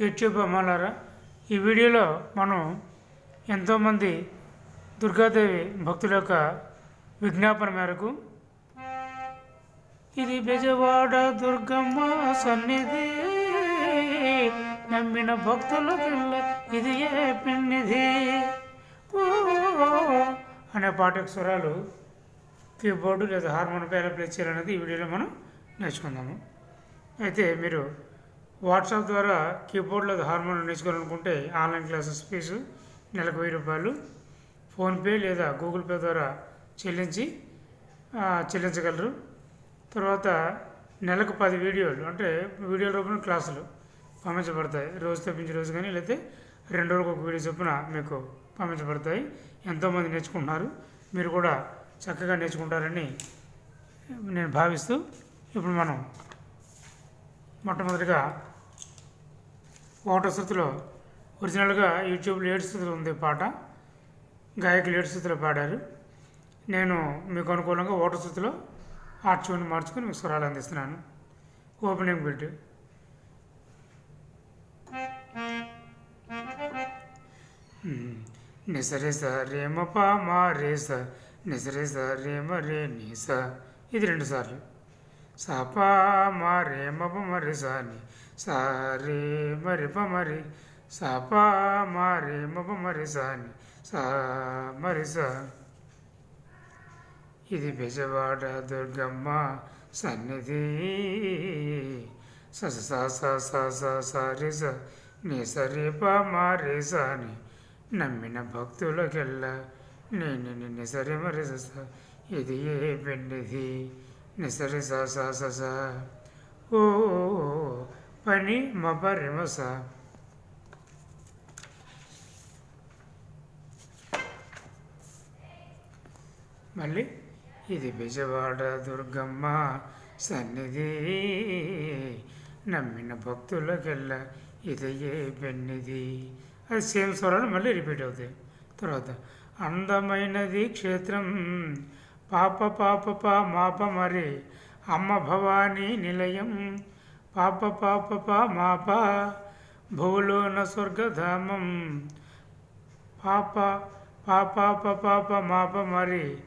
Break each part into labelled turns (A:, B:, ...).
A: YouTube అమ్మాలారా? ఈ వీడియోలో మనం ఎంతోమంది దుర్గాదేవి భక్తుల యొక్క విజ్ఞాపన మేరకు ఇది బెజవాడ దుర్గమ్మ సన్నిధి నమ్మిన భక్తులకెల్ల ఇది ఏ పిన్నిధి? అనే పాట స్వరాలు కీబోర్డు లేదా హార్మోన్ ఎలా ప్లే చేయాలనేది ఈ వీడియోలో మనం నేర్చుకుందాము. అయితే మీరు వాట్సాప్ ద్వారా కీబోర్డ్ లేదా హార్మోన్ నేర్చుకోవాలనుకుంటే ఆన్లైన్ క్లాసెస్ ఫీజు నెలకు వెయ్యి రూపాయలు. ఫోన్పే లేదా గూగుల్ పే ద్వారా చెల్లించి చెల్లించగలరు. తర్వాత నెలకు పది వీడియోలు అంటే వీడియో రూపంలో క్లాసులు పంపించబడతాయి. రోజు తప్పించి రోజు కానీ లేకపోతే రెండు రోజులకు ఒక వీడియో చొప్పున మీకు పంపించబడతాయి. ఎంతోమంది నేర్చుకుంటున్నారు. మీరు కూడా చక్కగా నేర్చుకుంటారని నేను భావిస్తూ ఇప్పుడు మనం మొట్టమొదటిగా ఒకటో శృతిలో ఒరిజినల్గా యూట్యూబ్లో ఏడు శృతిలో ఉంది పాట. గాయకులు ఏడు శృతిలో పాడారు. నేను మీకు అనుకూలంగా ఓటర్ శృతిలో ఆ ట్యూన్ మార్చుకొని మీకు స్వరాలు అందిస్తున్నాను. Opening bit. నిసరే స రేమ పా మా రే స నిసరే రేమ రే నీ స. ఇది రెండు సార్లు. స పా మా రేమ మ ప మ రే స సారే మరి పమరి సపా మారే మరి సాని సా మరి సా. ఇది బెజవాడ దుర్గమ్మ సన్నిధి. స సారి స నీ సరి ప మారే సాని. నమ్మిన భక్తులకెల్లా నేను నిన్ను సరి మరి ఇది ఏ పిండిది నిసరి సా సా స. ఓ పని మపరిమ స మళ్ళీ ఇది బెజవాడ దుర్గమ్మ సన్నిధి నమ్మిన భక్తులకెల్లా ఇది ఏ పెన్నిది అది సేమ్ స్వరాలు మళ్ళీ రిపీట్ అవుతాయి తర్వాత అందమైనది క్షేత్రం పాప పాప పా మాప మరి అమ్మ భవానీ నిలయం పాప పాప పామాప భూలోన స్వర్గధామం. పాప పాప పాప మాప మరి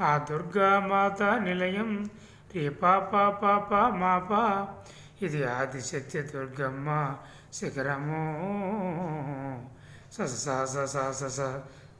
A: ఆ దుర్గా మాత నిలయం. రే పాప పాప మాప ఇది ఆదిశక్తి దుర్గమ్మ శిఖరము. సస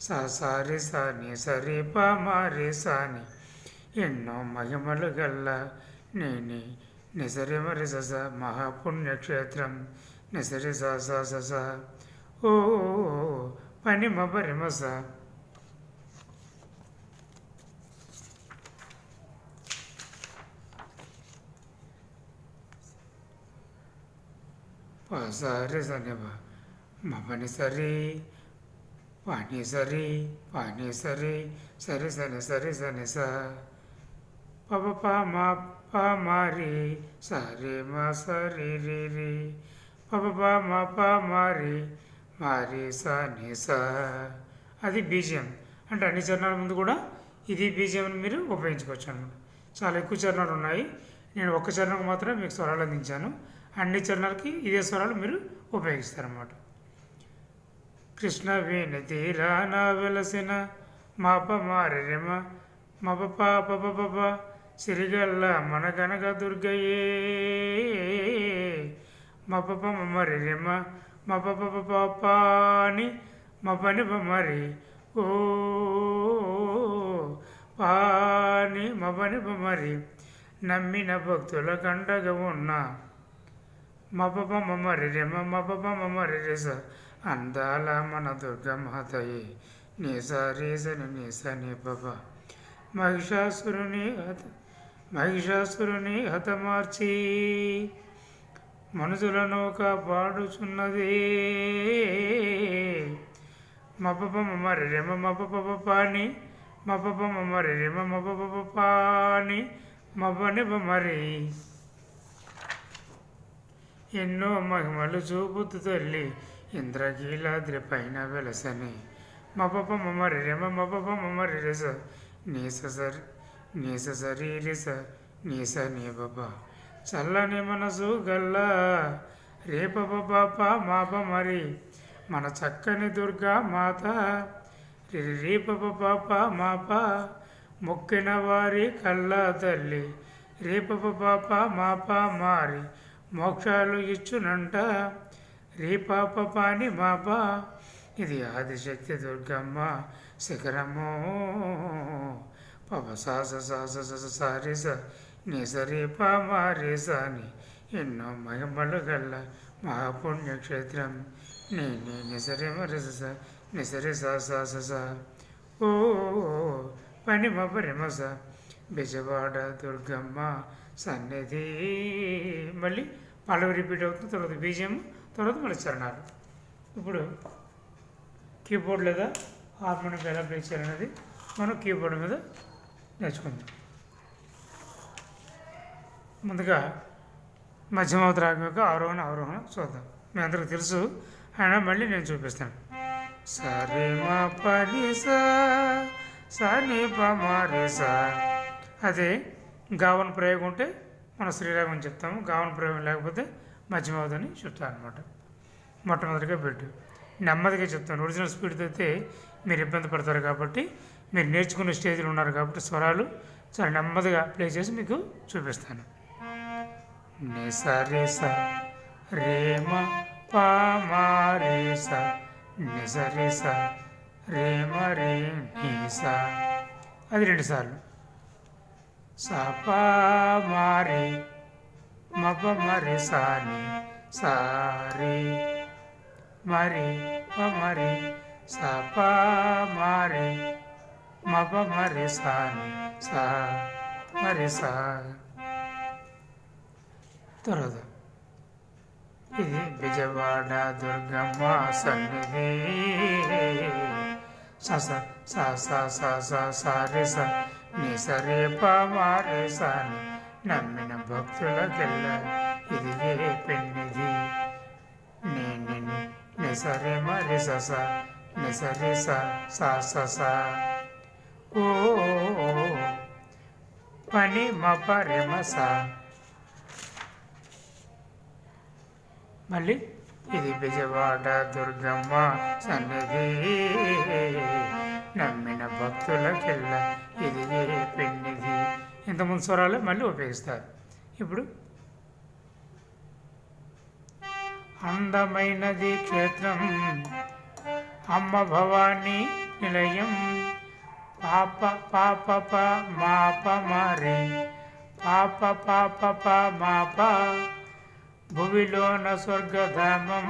A: సస సారి సాని సరి ప మరి సాని ఎన్నో మహిమలు గల్లా నేనే निसरिमरिसस महापुण्यक्षेत्रं निसरिससस ओ पनिमपरिमस पसरिसनि मपनिसरि पाणीसरी पाणीसरी सरिसनि सरिसनि स పప ప మా ప మారి సరి మా సరి రి రి పప ప మా ప మారి మారి స ని స. అది బీజియం. అంటే అన్ని చరణాల ముందు కూడా ఇది బీజియంని మీరు ఉపయోగించుకోవచ్చు అనమాట చాలా ఎక్కువ చరణాలు ఉన్నాయి. నేను ఒక్క చరణకు మాత్రమే మీకు స్వరాలు అందించాను. అన్ని చరణాలకి ఇదే స్వరాలు మీరు ఉపయోగిస్తారన్నమాట కృష్ణ వేణి తీరాన వెలసిన మాప మారెమ మప పాప పప సిరిగల్ల మనగనగ దుర్గయే మపప మరి రెమ మపప పాని మపని మరి ఓ పాని మపని మరి నమ్మిన భక్తుల కండగా ఉన్న. మపప మమరి రెమ మపప మమరి రెస అందాల మన దుర్గమాతయే నీస రేసని నీస నీ పప మహిషాసురుని హత మహిషాసురుని హతమార్చి మనుషులను కాపాడుచున్నది. మపప మమరి రెమ మపప పాని మపప మమరి రెమ మపప పాని మపని మరి ఎన్నో మహిమలు చూపుతు తల్లి ఇంద్రకీలాద్రి పైన వెలసని. మపప మమరి రెమ మపప మమరి రస నీస సరి నీస శరీరిస నీస నీ బాబా చల్లని మనసు గల్లా రేప పాప మాప మరి. మన చక్కని దుర్గా మాత రేప పాప మాప. మొక్కిన వారి కల్లా తల్లి రేప పాప మాప మారి. మోక్షాలు ఇచ్చునంట రేపాప పాని మాప. ఇది ఆదిశక్తి దుర్గమ్మ శిఖరము. పవ సాస సాస నిసరి పామారి ఎన్నో మహిమలు గల్ల మహాపుణ్యక్షేత్రం. నేనే నిసరి మరి నిసరి సా స ఓ పనిమ పరిమస బిజవాడ దుర్గమ్మ సన్నిధి. మళ్ళీ పల్లవి రిపీట్ అవుతుంది. తర్వాత బీజం తర్వాత మళ్ళీ చరణాలు. ఇప్పుడు కీబోర్డ్ లేదా హార్మోనియం ఎలా ప్లే చేయాలనేది మనం కీబోర్డ్ మీద నేర్చుకుందాం ముందుగా మధ్యమవత రాగం యొక్క ఆరోహణ అవరోహణ చూద్దాం. మీ అందరికి తెలుసు. ఆయన మళ్ళీ నేను చూపిస్తాను. సరే మా పని సా సని పమారి అదే గావన ప్రయోగం ఉంటే మనం శ్రీరాగం చెప్తాము. గావన ప్రయోగం లేకపోతే మధ్యమవదని చెప్తాను అనమాట మొట్టమొదటిగా పెట్టు. నెమ్మదిగా చెప్తాను. ఒరిజినల్ స్పీడ్తో అయితే మీరు ఇబ్బంది పడతారు కాబట్టి మీరు నేర్చుకునే స్టేజ్లో ఉన్నారు కాబట్టి స్వరాలు చాలా నెమ్మదిగా ప్లే చేసి మీకు చూపిస్తాను. నిసరి రేమ పామారే స నిసరి రేమ రే నీ అది రెండు సార్లు. స మారే మప మరి సాని సారీ మరి మరి స మారే మరి మప మరి సాని సా మరి సా. తర్వాత ఇది విజయవాడ దుర్గమ్మ సన్నిధి. స స స సారి స ని సరే పామారే సాని నమ్మిన భక్తులకెల్ల ఇది ఏ పెన్నిది నేను నిసరే మరి స నిసరి స సా. పని మప మళ్ళీ ఇది విజయవాడ దుర్గమ్మ సన్నిధి. నమ్మిన భక్తులకెల్ల ఇది ఏ పెన్నిది ఇంతకుముందు స్వరాలు మళ్ళీ ఉపయోగిస్తారు. ఇప్పుడు అందమైనది క్షేత్రం అమ్మ భవానీ నిలయం పాప పాప ప మాప మరే పాప పాప ప మాప భువిలోన స్వర్గధామం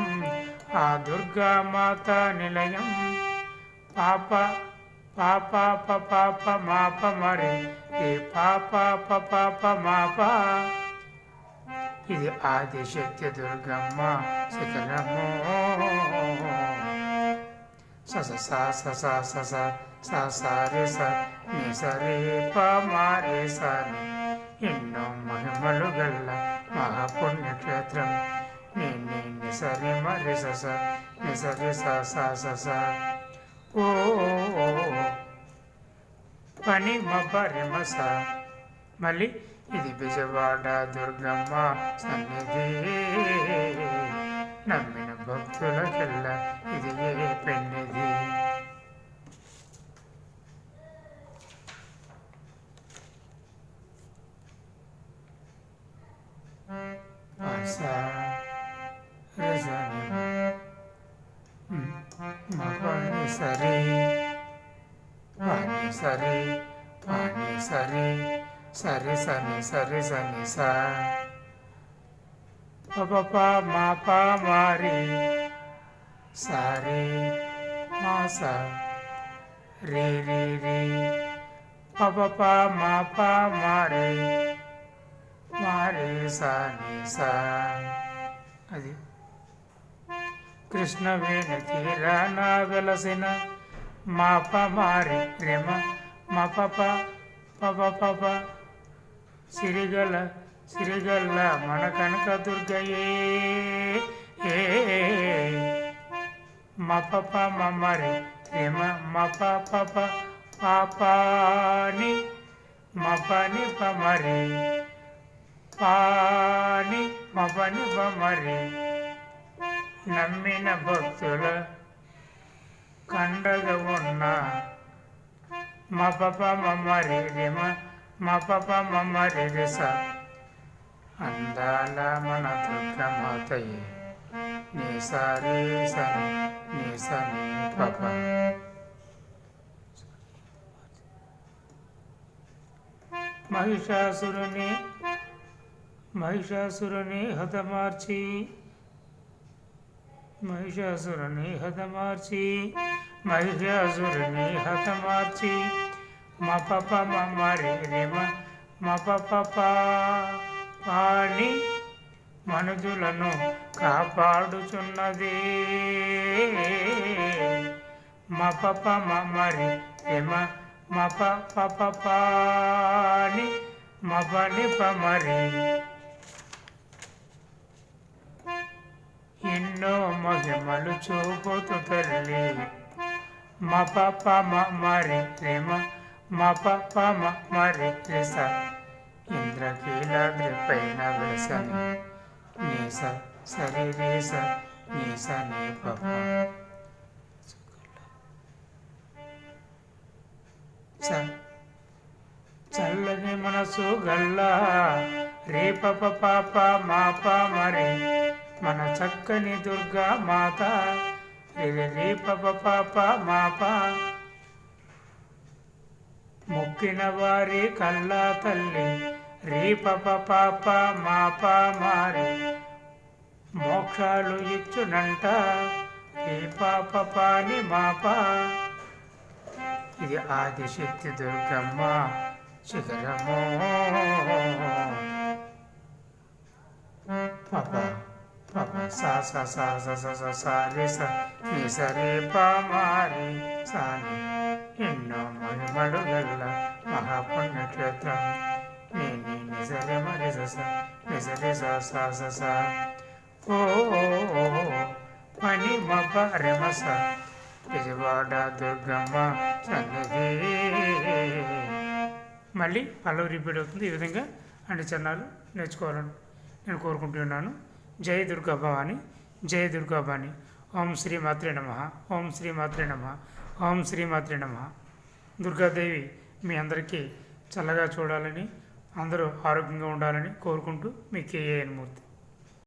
A: ఆ దుర్గామాత నిలయం. పాప పాప ప పాప మాప మరే ఏ పాప ప పాప మాప ఇది ఆదిశక్తి దుర్గమ్మ శిఖరము స స స స స స స స స రే స ని స రే ప మా రే స ని ఎన్నో మహిమలు గల్ల మహాపుణ్యక్షేత్రం నీ నీ ని స రే మ రే స స ని స రే స స స స ఓ పని మబ్బ రెమ స మళ్ళీ ఇది బిజవాడ దుర్గమ్మ సన్నిధి నమ్మి సరి పాని సరి సరి సని సరి సని సా. పప మా పా మారి సారి మాస రే రే రే పప మా పా మారి మారి మారే సా అది. కృష్ణ అది తీరా నా వెలసిన మా ప మారి రేమ మా పప పప పప సిరిగల సిరిగల్ల మన కనక దుర్గయే. మా పప మా మారి రేమ మా పప పాపాని మా పని పమరి. పాని మా పని పమరి. నమ్మిన భక్తుల కండగ ఉన్న మా పప మమ్మరి మా పప మమ్మరి రిస అందాల మన దుర్గ మాతయే నీ సారీ సని నీ సని పప. మహిషాసురుని మహిషాసురుని హతమార్చి మహిషాసురుని హతమార్చి మహిషాసురుని హతమార్చి మా పప మమ్మరి రిమ మా పాణి మనుజులను కాపాడుచున్నది. మపప పప మమ్మరి రిమ మా పప పాణి మా పమరి ఎన్నో మహిమలు చూపుతు తల్లి మా పప్ప మరి రేమ మా పప్ప మరి రిస ఇంద్రకీలాద్రి పైన వెలసని నీస సరి నీస నీ పప్ప చల్లని మనసు గల్లా రేపప పాప మా మాప మరి మన చక్కని దుర్గా మాత. పాప మాప మొక్కిన వారి కల్లా తల్లి. రేపప పాప మాప మారి మోక్షాలు ఇచ్చునంట. రేపాప పాని మాప ఇది ఆదిశక్తి దుర్గమ్మ. శిఖరము సా సా సా సా సా సా సా రే సా నీ సరే పామారి సాని ఎన్నో మహిమలు గల్ల మహాపుణ్యక్షేత్రం నీ నీ నిజరే మరి స నిజరే సా సా సా సా ఓ ఓ, ఓ, పని మప రెమస విజయవాడ దుర్గమ్మ సన్నిధి మళ్ళీ పల్లవి రిపీట్ అవుతుంది ఈ విధంగా. అన్ని చరణాలు నేర్చుకోవాలని నేను కోరుకుంటున్నాను జయ దుర్గా భవాని జయ దుర్గా భవాని. ఓం శ్రీ మాత్రే నమ ఓం శ్రీ మాత్రే నమ ఓం శ్రీ మాత్రే నమ. దుర్గాదేవి మీ అందరికీ చల్లగా చూడాలని అందరూ ఆరోగ్యంగా ఉండాలని కోరుకుంటూ మీ కేఏఎన్ మూర్తి.